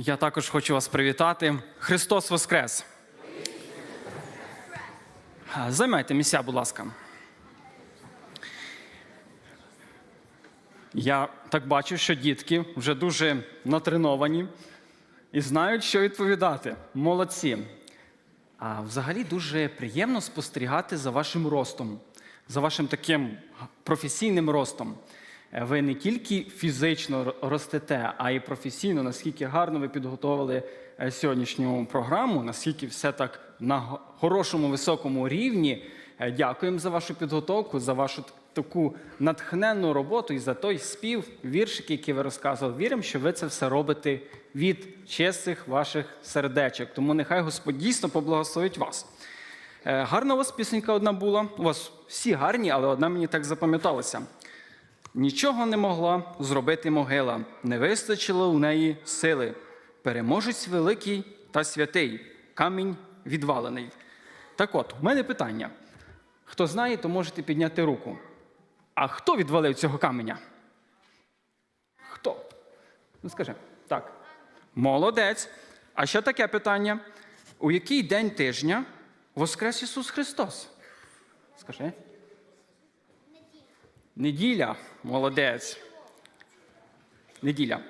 Я також хочу вас привітати. Христос Воскрес! Займайте місця, будь ласка. Я так бачу, що дітки вже дуже натреновані і знають, що відповідати. Молодці. А взагалі дуже приємно спостерігати за вашим ростом, за вашим таким професійним ростом. Е, Ви не тільки фізично ростете, а й професійно, наскільки гарно ви підготовили е, сьогоднішню програму, наскільки все так на хорошому високому рівні. Е, Дякуємо за вашу підготовку, за вашу таку натхненну роботу і за той спів, віршики, які ви розказували. Віримо, що ви це все робите від чистих ваших сердечок. Тому нехай Господь дійсно поблагословить вас. Гарна у вас пісенька одна була. У вас всі гарні, але одна мені так запам'яталася. Нічого не могла зробити могила, не вистачило у неї сили. Переможець великий та святий, камінь відвалений. Так от, у мене питання. Хто знає, то можете підняти руку. А хто відвалив цього каменя? Хто? Ну скажи. Так. Молодець. А ще таке питання. У який день тижня воскрес Ісус Христос? Скажи. Неділя. Молодець. Неділя.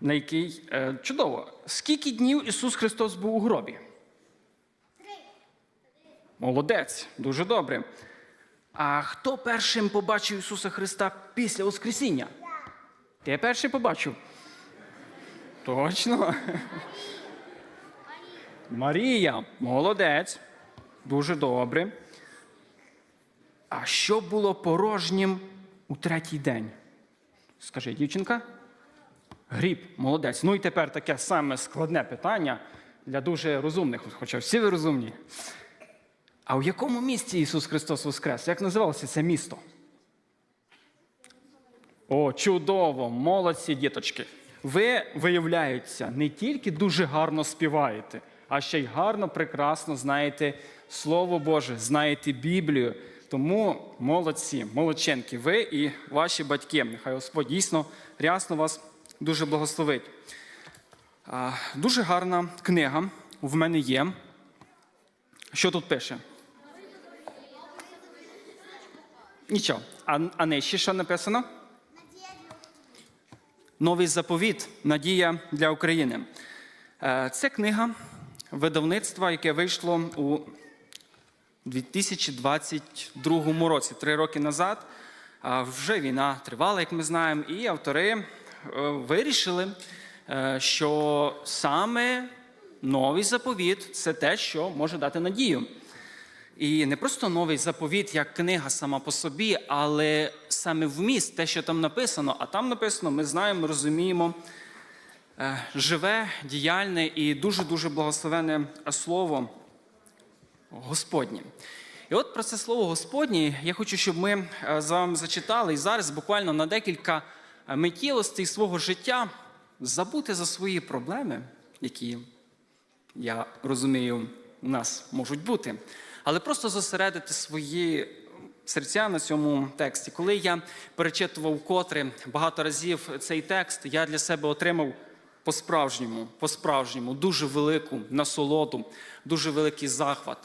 На який е, чудово. Скільки днів Ісус Христос був у гробі? Молодець, дуже добре. А хто першим побачив Ісуса Христа після Воскресіння? Ти перший побачив? Точно. Марія, молодець. Дуже добре. А що було порожнім у третій день? Скажи, дівчинка? Гріб, молодець. Ну і тепер таке саме складне питання для дуже розумних, хоча всі ви розумні. А в якому місті Ісус Христос Воскрес? Як називалося це місто? О, чудово! Молодці, діточки. Ви, виявляється, не тільки дуже гарно співаєте, а ще й гарно, прекрасно знаєте Слово Боже, знаєте Біблію. Тому молодці, молодченки, ви і ваші батьки. Нехай Господь дійсно рясно вас дуже благословить. Дуже гарна книга в мене є. Що тут пише? Нічого. А, а нижче що написано? Новий заповіт Надія для України. Е, Це книга видавництва, яке вийшло у 2022 році, три роки назад. Вже війна тривала, як ми знаємо, і автори е, вирішили, е, що саме новий заповіт це те, що може дати надію. І не просто новий заповіт, як книга сама по собі, але саме вміст, те, що там написано. А там написано, ми знаємо, розуміємо, е, живе, діяльне і дуже-дуже благословене слово Господнє. І от про це слово Господнє я хочу, щоб ми е, з вами зачитали і зараз буквально на декілька е, миттєвостей свого життя забути за свої проблеми, які я розумію, у нас можуть бути, але просто зосередити свої серця на цьому тексті. Коли я перечитував котре багато разів цей текст, я для себе отримав по-справжньому, по-справжньому дуже велику насолоду, дуже великий захват,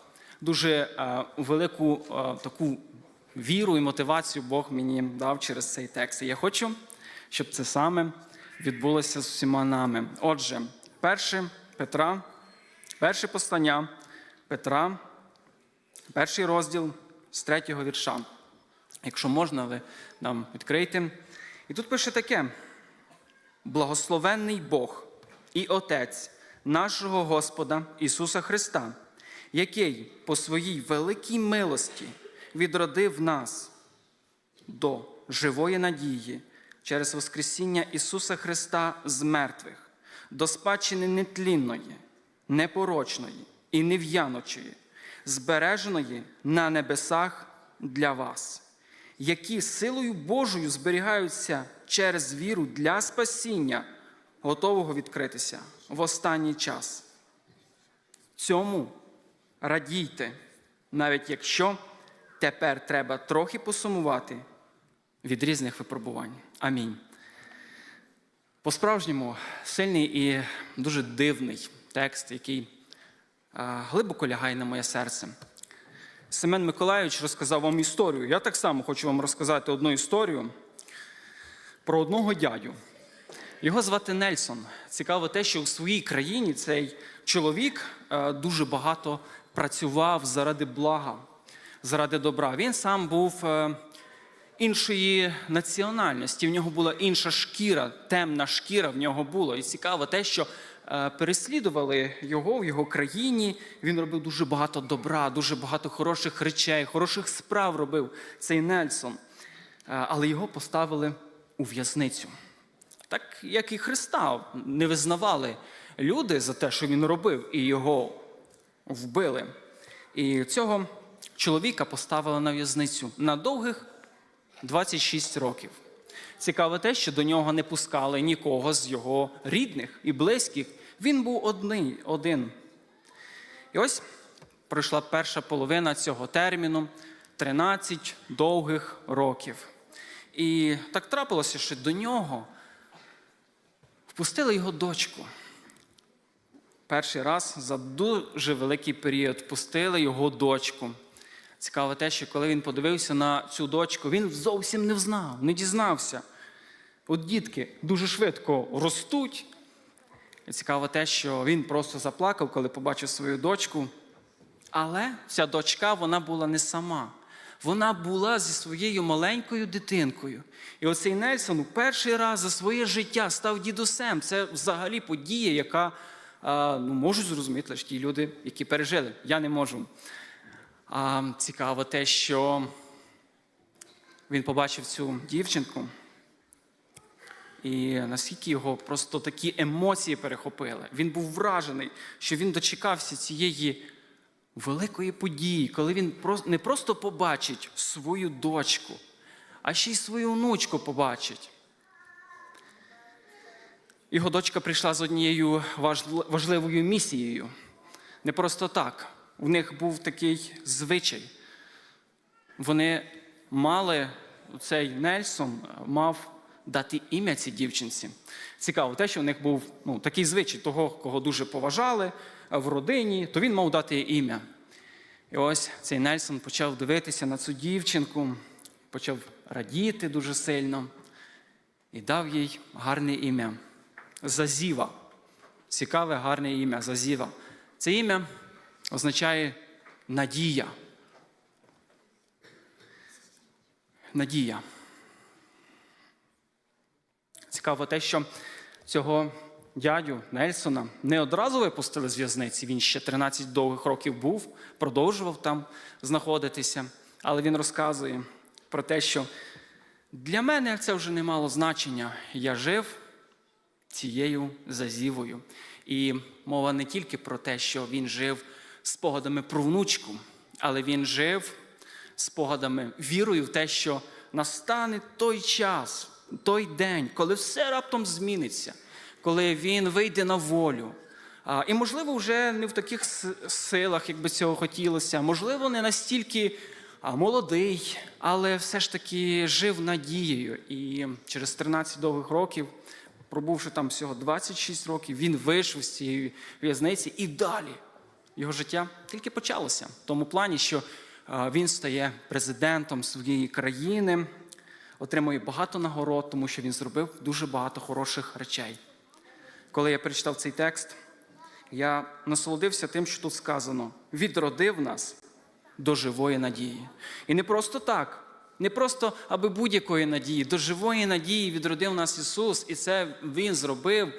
дуже е, велику е, таку віру і мотивацію Бог мені дав через цей текст. І я хочу, щоб це саме відбулося з усіма нами. Отже, перше Петра. Перше послання Петра, перший розділ з третього вірша. Якщо можна, ви нам відкрийте. І тут пише таке: благословенний Бог і Отець нашого Господа Ісуса Христа, який по своїй великій милості відродив нас до живої надії через Воскресіння Ісуса Христа з мертвих, до спадщини нетлінної, непорочної і нев'яночої, збереженої на небесах для вас, які силою Божою зберігаються через віру для спасіння, готового відкритися в останній час. Цьому радійте, навіть якщо тепер треба трохи посумувати від різних випробувань. Амінь. По-справжньому сильний і дуже дивний текст, який глибоко лягає на моє серце. Семен Миколайович розказав вам історію. Я так само хочу вам розказати одну історію про одного дядю. Його звати Нельсон. Цікаво те, що у своїй країні цей чоловік е, дуже багато працював заради блага, заради добра. Він сам був е, іншої національності, в нього була інша шкіра, темна шкіра в нього була. І цікаво те, що е, переслідували його в його країні. Він робив дуже багато добра, дуже багато хороших речей, хороших справ робив цей Нельсон. Е, Але його поставили у в'язницю. Так як і Христа не визнавали люди за те, що він робив, і його вбили. І цього чоловіка поставили на в'язницю на довгих 26 років. Цікаво те, що до нього не пускали нікого з його рідних і близьких. Він був одний, один. І ось пройшла перша половина цього терміну 13 довгих років. І так трапилося, що до нього впустили його дочку. Перший раз за дуже великий період впустили його дочку. Цікаво те, що коли він подивився на цю дочку, він зовсім не взнав, не дізнався. От дітки дуже швидко ростуть. І цікаво те, що він просто заплакав, коли побачив свою дочку. Але ця дочка вона була не сама. Вона була зі своєю маленькою дитинкою. І оцей Нельсон у перший раз за своє життя став дідусем. Це взагалі подія, яка ну, можуть зрозуміти лише ті люди, які пережили. Я не можу. А, цікаво те, що він побачив цю дівчинку, і наскільки його просто такі емоції перехопили. Він був вражений, що він дочекався цієї великої події, коли він не просто побачить свою дочку, а ще й свою онучку побачить. Його дочка прийшла з однією важливою місією. Не просто так. У них був такий звичай. Вони мали, цей Нельсон мав дати ім'я цій дівчинці. Цікаво, те, що в них був ну, такий звичай того, кого дуже поважали в родині, то він мав дати ім'я. І ось цей Нельсон почав дивитися на цю дівчинку, почав радіти дуже сильно і дав їй гарне ім'я Зазіва. Цікаве, гарне ім'я Зазіва. Це ім'я означає надія. Надія. Цікаво те, що цього дядю Нельсона не одразу випустили з в'язниці. Він ще 13 довгих років був, продовжував там знаходитися. Але він розказує про те, що для мене це вже не мало значення. Я жив цією зазівою. І мова не тільки про те, що він жив спогадами про внучку, але він жив спогадами, вірою в те, що настане той час, той день, коли все раптом зміниться, коли він вийде на волю. І, можливо, вже не в таких силах, як би цього хотілося, можливо, не настільки молодий, але все ж таки жив надією. І через 13 довгих років, пробувши там всього 26 років, він вийшов з цієї в'язниці і далі його життя тільки почалося. В тому плані, що він стає президентом своєї країни, отримує багато нагород, тому що він зробив дуже багато хороших речей. Коли я перечитав цей текст, я насолодився тим, що тут сказано: відродив нас до живої надії. І не просто так, не просто аби будь-якої надії, до живої надії відродив нас Ісус, і це Він зробив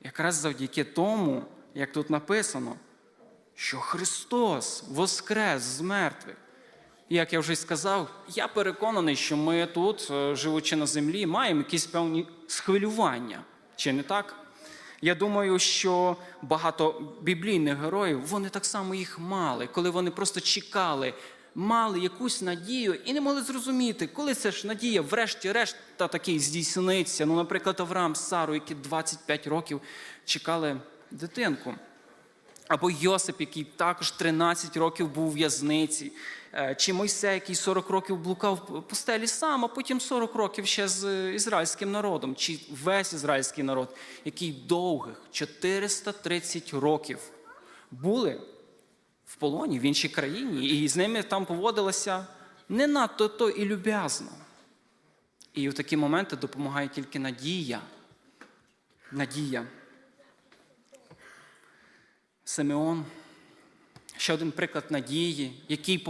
якраз завдяки тому, як тут написано, що Христос воскрес з мертвих. І як я вже сказав, я переконаний, що ми тут, е, живучи на землі, маємо якісь певні схвилювання. Чи не так? Я думаю, що багато біблійних героїв вони так само їх мали, коли вони просто чекали, мали якусь надію і не могли зрозуміти, коли це ж надія, врешті-решт, та такий здійсниться. Ну, наприклад, Авраам з Сарою, які 25 років чекали дитинку. Або Йосип, який також 13 років був у в'язниці, Е, чи Мойсей, який 40 років блукав в пустелі сам, а потім 40 років ще з ізраїльським народом, чи весь ізраїльський народ, який довгих 430 років були в полоні в іншій країні, і з ними там поводилося не надто то і люб'язно. І в такі моменти допомагає тільки надія. Надія. Симеон, ще один приклад надії, який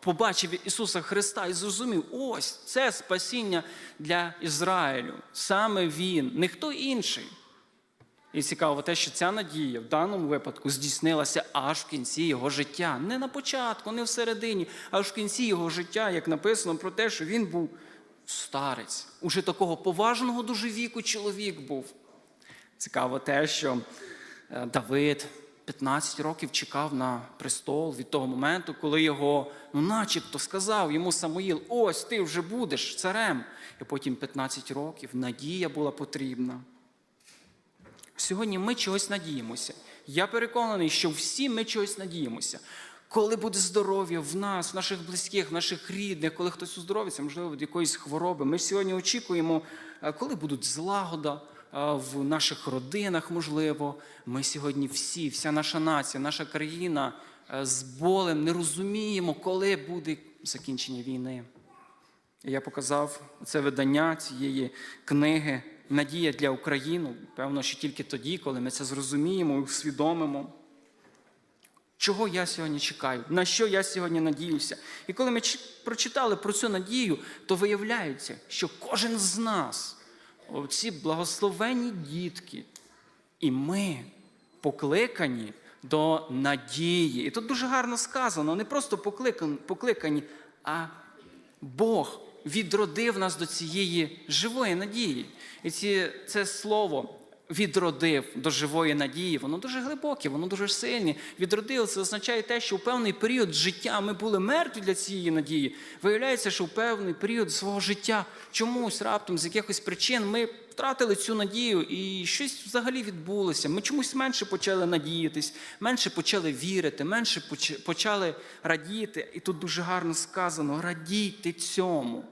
побачив Ісуса Христа і зрозумів, ось це спасіння для Ізраїлю. Саме Він, не хто інший. І цікаво те, що ця надія в даному випадку здійснилася аж в кінці його життя. Не на початку, не всередині, аж в кінці його життя, як написано про те, що він був старець. Уже такого поважного дуже віку чоловік був. Цікаво те, що е, Давид 15 років чекав на престол від того моменту, коли його, ну, начебто, сказав йому Самуїл: ось ти вже будеш царем. І потім 15 років надія була потрібна. Сьогодні ми чогось надіємося. Я переконаний, що всі ми чогось надіємося. Коли буде здоров'я в нас, в наших близьких, в наших рідних, коли хтось оздоровиться, можливо, від якоїсь хвороби. Ми сьогодні очікуємо, е, коли будуть злагода е, в наших родинах, можливо. Ми сьогодні всі, вся наша нація, наша країна е, з болем не розуміємо, коли буде закінчення війни. Я показав це видання цієї книги Надія для України. Певно, що тільки тоді, коли ми це зрозуміємо і усвідомимо. Чого я сьогодні чекаю? На що я сьогодні надіюся? І коли ми прочитали про цю надію, то виявляється, що кожен з нас, ці благословенні дітки, і ми покликані до надії. І тут дуже гарно сказано, не просто покликані, покликані а Бог відродив нас до цієї живої надії. І ці, це слово відродив до живої надії, воно дуже глибоке, воно дуже сильне. Відродив це означає те, що у певний період життя ми були мертві для цієї надії. Виявляється, що у певний період свого життя чомусь раптом з якихось причин ми втратили цю надію, і щось взагалі відбулося. Ми чомусь менше почали надіятись, менше почали вірити, менше почали радіти. І тут дуже гарно сказано: радійте цьому.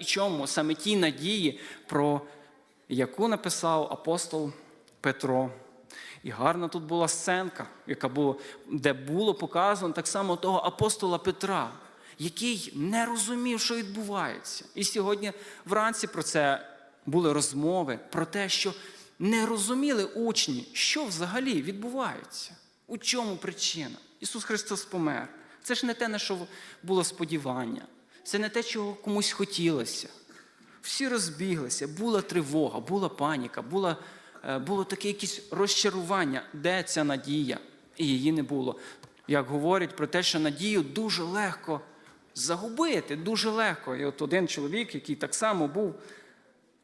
І чому? Саме тій надії, про яку написав апостол Петро. І гарна тут була сценка, яка була, де було показано так само того апостола Петра, який не розумів, що відбувається. І сьогодні вранці про це були розмови, про те, що не розуміли учні, що взагалі відбувається, у чому причина. Ісус Христос помер. Це ж не те, на що було сподівання, це не те, чого комусь хотілося. Всі розбіглися, була тривога, була паніка, була, е, було таке якесь розчарування, де ця надія, і її не було. Як говорять про те, що надію дуже легко загубити, дуже легко. І от один чоловік, який так само був в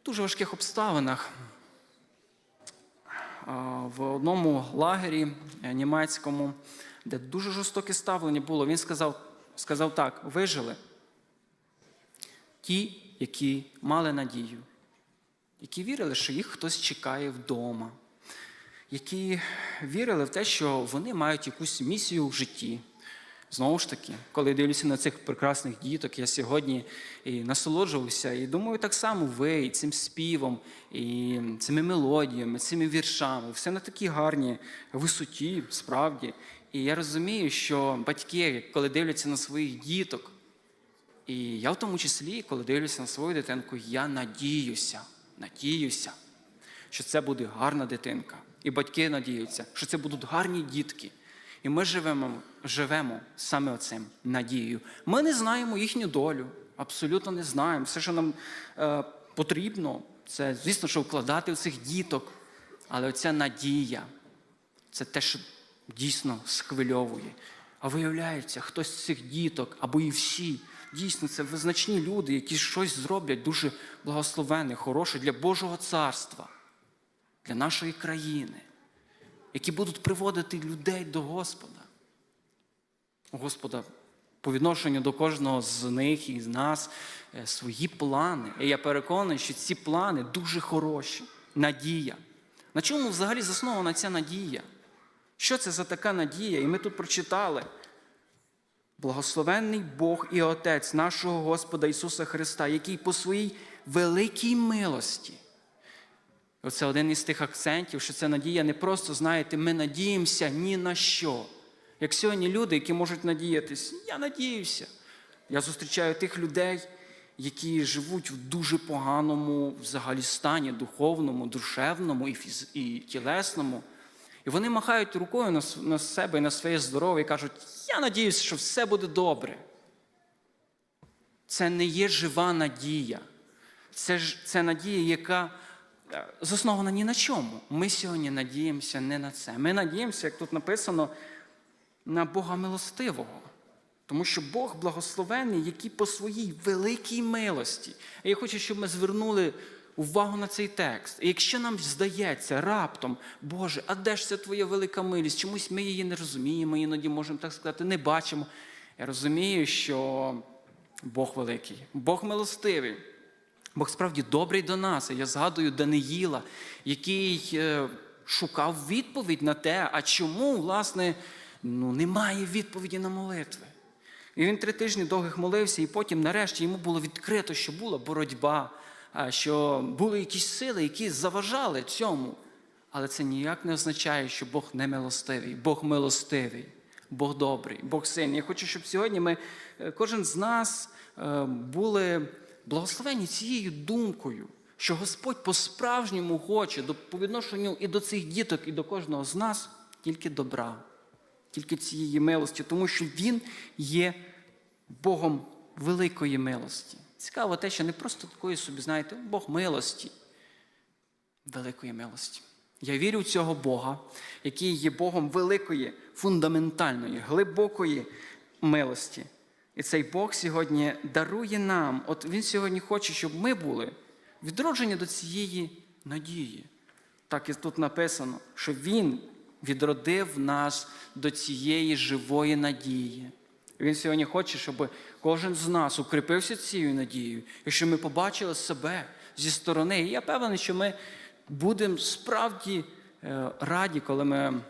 дуже важких обставинах, в одному лагері е, німецькому, де дуже жорстоке ставлення було, він сказав, сказав так: вижили ті, які мали надію, які вірили, що їх хтось чекає вдома, які вірили в те, що вони мають якусь місію в житті. Знову ж таки, коли дивлюся на цих прекрасних діток, я сьогодні і насолоджувався, і думаю, так само ви і цим співом, і цими мелодіями, цими віршами, все на такій гарній висоті, справді. І я розумію, що батьки, коли дивляться на своїх діток, і я в тому числі, коли дивлюся на свою дитинку, я надіюся, надіюся, що це буде гарна дитинка. І батьки надіються, що це будуть гарні дітки. І ми живемо, живемо саме оцим надією. Ми не знаємо їхню долю, абсолютно не знаємо. Все, що нам е, потрібно, це, звісно, що вкладати в цих діток. Але оця надія це те, що дійсно схвильовує. А виявляється, хтось з цих діток або і всі, дійсно, це визначні люди, які щось зроблять дуже благословенне, хороше для Божого царства, для нашої країни, які будуть приводити людей до Господа. Господа по відношенню до кожного з них і з нас е, свої плани. І я переконаний, що ці плани дуже хороші. Надія. На чому взагалі заснована ця надія? Що це за така надія? І ми тут прочитали. Благословенний Бог і Отець нашого Господа Ісуса Христа, який по своїй великій милості. Оце один із тих акцентів, що це надія не просто, знаєте, ми надіємося ні на що. Як сьогодні люди, які можуть надіятись, я надіюся. Я зустрічаю тих людей, які живуть в дуже поганому взагалі стані, духовному, душевному і, фіз... і тілесному. І вони махають рукою на, себе і на своє здоров'я і кажуть, я надіюся, що все буде добре. Це не є жива надія. Це, ж, це надія, яка е, заснована ні на чому. Ми сьогодні надіємося не на це. Ми надіємося, як тут написано, на Бога милостивого. Тому що Бог благословений, який по своїй великій милості. І я хочу, щоб ми звернули увагу на цей текст. І якщо нам здається раптом, Боже, а де ж це твоя велика милість? Чомусь ми її не розуміємо, іноді можемо так сказати, не бачимо. Я розумію, що Бог великий, Бог милостивий. Бог справді добрий до нас. Я згадую Даниїла, який е, шукав відповідь на те, а чому, власне, ну, немає відповіді на молитви. І він три тижні довгих молився, і потім, нарешті, йому було відкрито, що була боротьба, що були якісь сили, які заважали цьому. Але це ніяк не означає, що Бог не милостивий. Бог милостивий, Бог добрий, Бог сильний. Я хочу, щоб сьогодні ми, е, кожен з нас е, були благословені цією думкою, що Господь по-справжньому хоче по відношенню і до цих діток, і до кожного з нас тільки добра, тільки цієї милості, тому що Він є Богом великої милості. Цікаво те, що не просто такої собі, знаєте, Бог милості, великої милості. Я вірю в цього Бога, який є Богом великої, фундаментальної, глибокої милості. І цей Бог сьогодні дарує нам, от Він сьогодні хоче, щоб ми були відроджені до цієї надії. Так і тут написано, що Він відродив нас до цієї живої надії. Він сьогодні хоче, щоб кожен з нас укріпився цією надією, і щоб ми побачили себе зі сторони. І я певний, що ми будемо справді е, раді, коли ми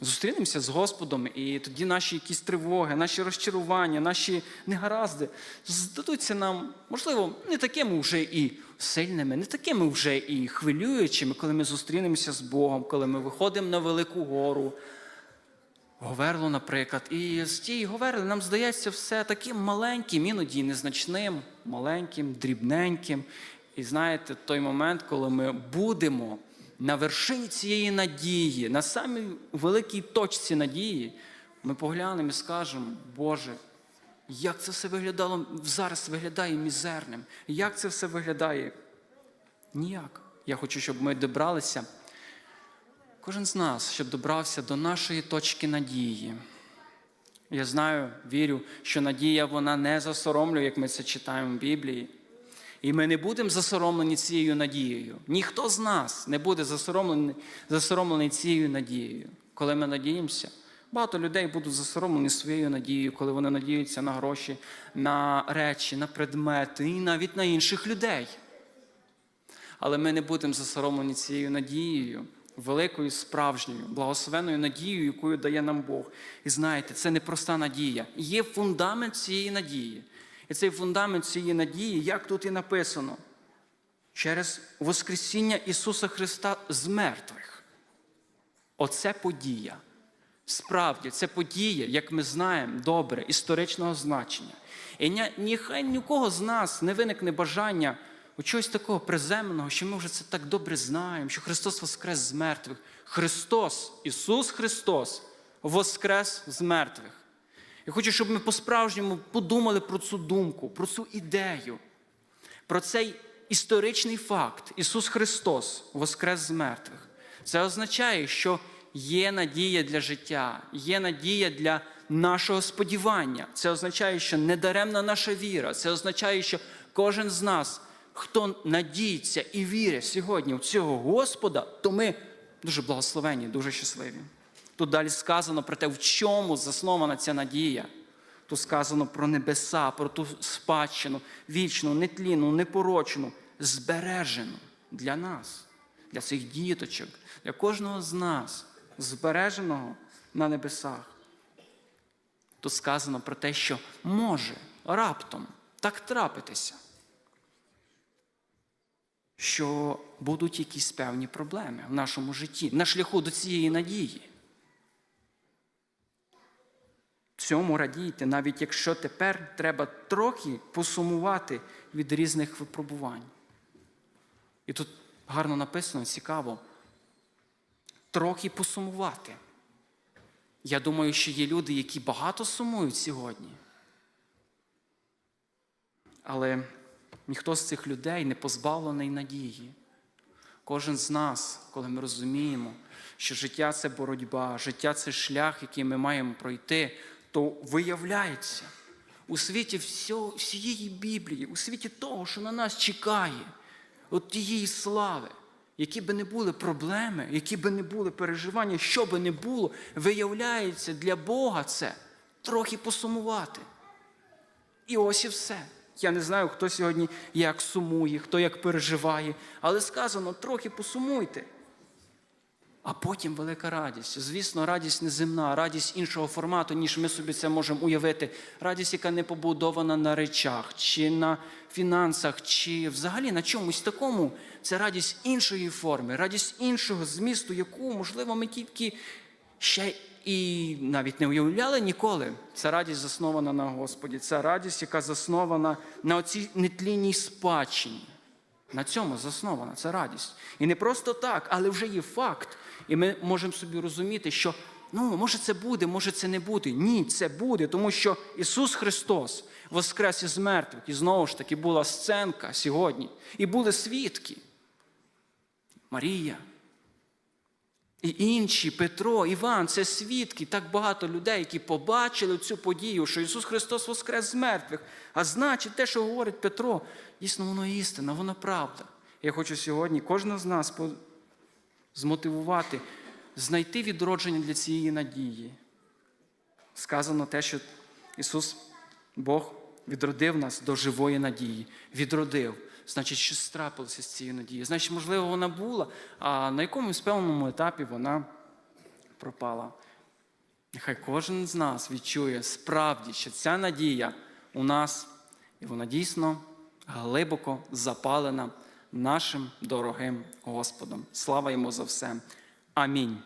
зустрінемося з Господом, і тоді наші якісь тривоги, наші розчарування, наші негаразди здадуться нам, можливо, не такими вже і сильними, не такими вже і хвилюючими, коли ми зустрінемося з Богом, коли ми виходимо на велику гору. Говерло, наприклад, і з тієї Говерли нам здається все таким маленьким, іноді незначним, маленьким, дрібненьким. І знаєте, той момент, коли ми будемо на вершині цієї надії, на самій великій точці надії, ми поглянемо і скажемо, Боже, як це все виглядало зараз виглядає мізерним, як це все виглядає? Ніяк. Я хочу, щоб ми добралися. Кожен з нас, щоб добрався до нашої точки надії. Я знаю, вірю, що надія вона не засоромлює, як ми це читаємо в Біблії. І ми не будемо засоромлені цією надією. Ніхто з нас не буде засоромлений, засоромлений цією надією. Коли ми надіємося, багато людей будуть засоромлені своєю надією, коли вони надіються на гроші, на речі, на предмети і навіть на інших людей. Але ми не будемо засоромлені цією надією, великою, справжньою, благословенною надією, яку дає нам Бог. І знаєте, це не проста надія. Є фундамент цієї надії. І цей фундамент цієї надії, як тут і написано, через Воскресіння Ісуса Христа з мертвих. Оце подія. Справді, це подія, як ми знаємо, добре, історичного значення. І ніхай ні у кого з нас не виникне бажання у чогось такого приземного, що ми вже це так добре знаємо, що Христос воскрес з мертвих. Христос, Ісус Христос, воскрес з мертвих. Я хочу, щоб ми по-справжньому подумали про цю думку, про цю ідею, про цей історичний факт. Ісус Христос воскрес з мертвих. Це означає, що є надія для життя, є надія для нашого сподівання. Це означає, що недаремна наша віра. Це означає, що кожен з нас, хто надіється і вірить сьогодні в цього Господа, то ми дуже благословені, дуже щасливі. Тут далі сказано про те, в чому заснована ця надія. Тут сказано про небеса, про ту спадщину, вічну, нетлінну, непорочну, збережену для нас, для цих діточок, для кожного з нас, збереженого на небесах. Тут сказано про те, що може раптом так трапитися, що будуть якісь певні проблеми в нашому житті на шляху до цієї надії. Цьому радійте, навіть якщо тепер треба трохи посумувати від різних випробувань. І тут гарно написано, цікаво, трохи посумувати. Я думаю, що є люди, які багато сумують сьогодні. Але ніхто з цих людей не позбавлений надії. Кожен з нас, коли ми розуміємо, що життя це боротьба, життя це шлях, який ми маємо пройти, то виявляється у світі всієї Біблії, у світі того, що на нас чекає, от тієї слави, які би не були проблеми, які би не були переживання, що би не було, виявляється для Бога це трохи посумувати. І ось і все. Я не знаю, хто сьогодні як сумує, хто як переживає, але сказано, трохи посумуйте. А потім велика радість. Звісно, радість неземна, радість іншого формату, ніж ми собі це можемо уявити. Радість, яка не побудована на речах, чи на фінансах, чи взагалі на чомусь такому. Це радість іншої форми, радість іншого змісту, яку, можливо, ми тільки ще і навіть не уявляли ніколи. Це радість заснована на Господі. Це радість, яка заснована на оцій нетлінній спадщині. На цьому заснована ця радість. І не просто так, але вже є факт. І ми можемо собі розуміти, що ну, може це буде, може це не буде. Ні, це буде, тому що Ісус Христос воскрес із мертвих. І знову ж таки була сценка сьогодні. І були свідки. Марія. І інші, Петро, Іван це свідки, так багато людей, які побачили цю подію, що Ісус Христос воскрес з мертвих. А значить, те, що говорить Петро, дійсно, воно істина, воно правда. Я хочу сьогодні кожного з нас змотивувати, знайти відродження для цієї надії. Сказано те, що Ісус, Бог, відродив нас до живої надії. Відродив. Значить, щось трапилося з цією надією. Значить, можливо, вона була, а на якомусь певному етапі вона пропала. Нехай кожен з нас відчує справді, що ця надія у нас, і вона дійсно глибоко запалена нашим дорогим Господом. Слава йому за все. Амінь.